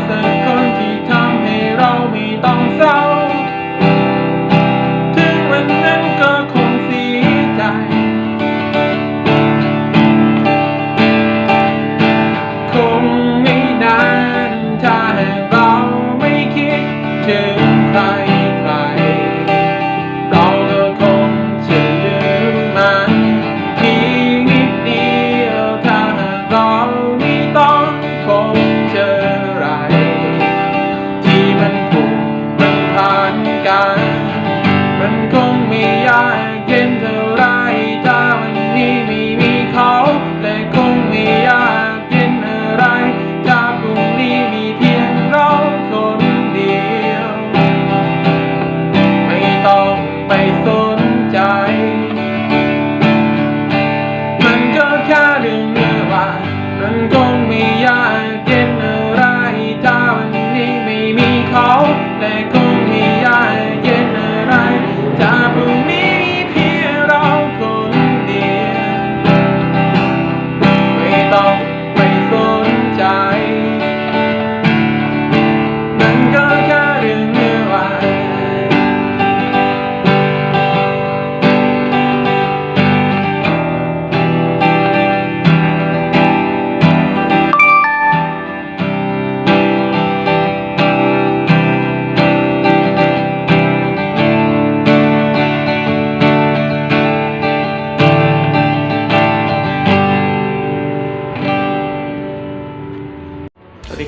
everything. And don't be.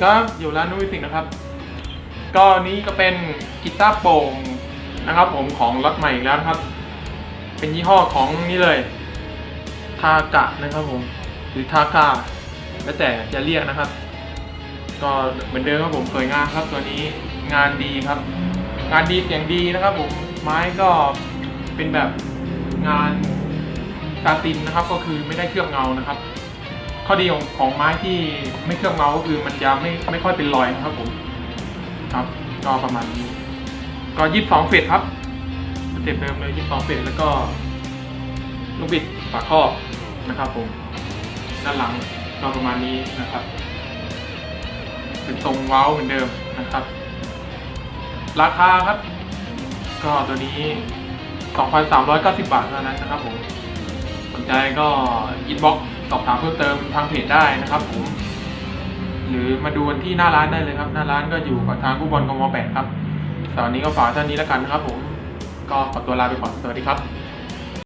ครับอยู่ร้านนุ้ยสิงนะครับ ก็นี้ก็เป็นกีตาร์โปร่งนะครับ ผมของรถใหม่อีกแล้วนะครับ เป็นยี่ห้อของนี่เลย ทากะนะครับผมหรือทากาแล้วแต่จะเรียกนะครับ ก็เหมือนเดิมครับผมสวยงามครับ ตัวนี้งานดีครับ งานดีเสียงดีนะครับ ผมไม้ก็เป็นแบบงานซาตินนะครับ ก็คือไม่ได้เคลือบเงานะครับ ข้อดีของของไม้ที่ไม่เคลือบเงาก็คือมันจะไม่ไม่ค่อยเป็นรอยนะครับผมครับก็ประมาณนี้ก็ยี่สิบสองเฟสครับสเต็ปเดิมเลยยี่สิบสองเฟสแล้วก็ลูกบิดฝาครอบนะครับผมด้านหลังก็ประมาณนี้นะครับเป็นทรงเว้าเหมือนเดิมนะครับ ราคาครับ ก็ตัวนี้ 2,390 บาทเท่านั้นนะครับผม สนใจก็อินบ็อก สอบถามเพิ่มเติมทางเพจได้นะครับผมหรือมาดูกันที่หน้าร้านได้เลยครับ หน้าร้านก็อยู่กับทางผู้บอลกมแปดครับสำหรับวันนี้ก็ฝากเท่านี้แล้วกันนะครับผมก็ขอตัวลาไปก่อนสวัสดีครับ